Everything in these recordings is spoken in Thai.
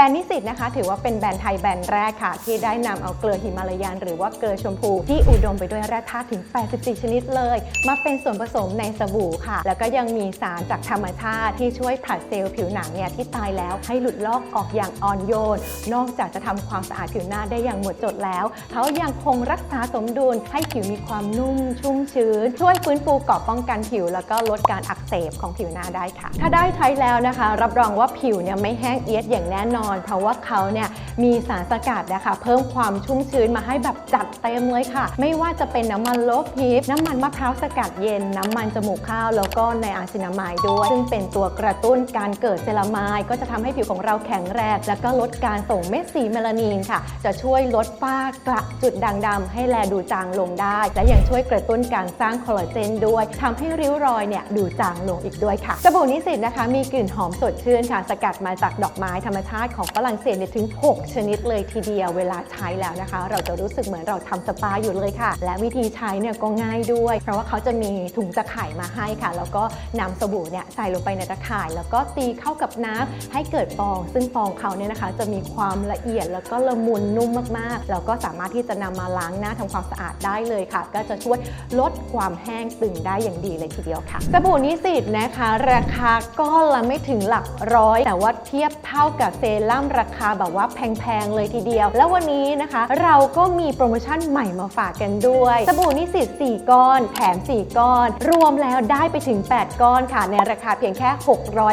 รนด์นิสิตนะคะ ถือว่าเป็นแบรนด์ไทยแบรนด์แรกค่ะ ที่ได้นำเอาเกลือหิมาลายัน หรือว่าเกลือชมพู ที่อุดมไปด้วยแร่ธาตุถึง 84 ชนิดเลย มาเป็นส่วนผสมในสบู่ค่ะ แล้วก็ยังมีสารจากธรรมชาติที่ช่วยผลัดเซลล์ผิวหนังเนี่ยที่ตายแล้วให้หลุดลอกออกอย่างอ่อนโยน นอกจากจะทำความสะอาดผิวหน้าได้อย่างหมดจดแล้ว เขายังคงรักษาสมดุลให้ผิวมีความนุ่มชุ่มชื้น ช่วยฟื้นฟูเกราะป้องกันผิว แล้วก็ลดการอักเสบของผิวหน้าได้ค่ะ ถ้าได้ใช้แล้วนะคะ รับรองว่าผิวเนี่ยไม่แห้งเอียดอย่างแน่นอนเพราะว่าเขาเนี่ยมีสารสกัดนะคะเพิ่มความชุ่มชื้นมาให้แบบจัดเต็มเลยค่ะ ไม่ว่าจะเป็นน้ำมันโลพีฟน้ำมันมะพร้าวสกัดเย็น น้ำมันจมูกข้าวแล้วก็ในอาซินามายด้วย ซึ่งเป็นตัวกระตุ้นการเกิดเซรามาย ก็จะทำให้ผิวของเราแข็งแรง แล้วก็ลดการส่งเม็ดสีเมลานีนค่ะ จะช่วยลดฝ้ากระจุดด่างดำให้แลดูจางลงได้ และยังช่วยกระตุ้นการสร้างคอลลาเจนด้วยทำให้ริ้วรอยเนี่ยดูจางลงอีกด้วยค่ะสบู่นิสิตนะคะ มีกลิ่นหอมสดชื่นค่ะสกัดมาจากดอกไม้ธรรมชาติของของฝรั่งเศสเนี่ยถึง 6 ชนิดเลยทีเดียวเวลาใช้แล้วนะคะ เราจะรู้สึกเหมือนเราทำสปาอยู่เลยค่ะ และวิธีใช้เนี่ยก็ง่ายด้วย เพราะว่าเขาจะมีถุงตะข่ายมาให้ค่ะ แล้วก็นำสบู่เนี่ยใส่ลงไปในตะข่าย แล้วก็ตีเข้ากับน้ำให้เกิดฟอง ซึ่งฟองเขาเนี่ยนะคะ จะมีความละเอียดแล้วก็ละมุนนุ่มมากๆ แล้วก็สามารถที่จะนำมาล้างหน้าทำความสะอาดได้เลยค่ะ ก็จะช่วยลดความแห้งตึงได้อย่างดีเลยทีเดียวค่ะสบู่นิสิตนะคะ ราคาก้อนละไม่ถึงหลักร้อย แต่ว่าเทียบเท่ากับเซรมราคาแบบว่าแพงๆเลยทีเดียว แล้ววันนี้นะคะ เราก็มีโปรโมชั่นใหม่มาฝากกันด้วยสบู่นิสิต4ก้อน แถม 4 ก้อน รวมแล้วได้ไปถึง 8 ก้อนค่ะ ในราคาเพียงแค่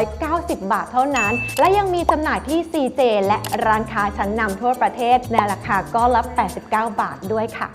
690 บาทเท่านั้น และยังมีจำหน่ายที่ CJ และร้านค้าชั้นนำทั่วประเทศในราคาก้อนละ 89 บาทด้วยค่ะ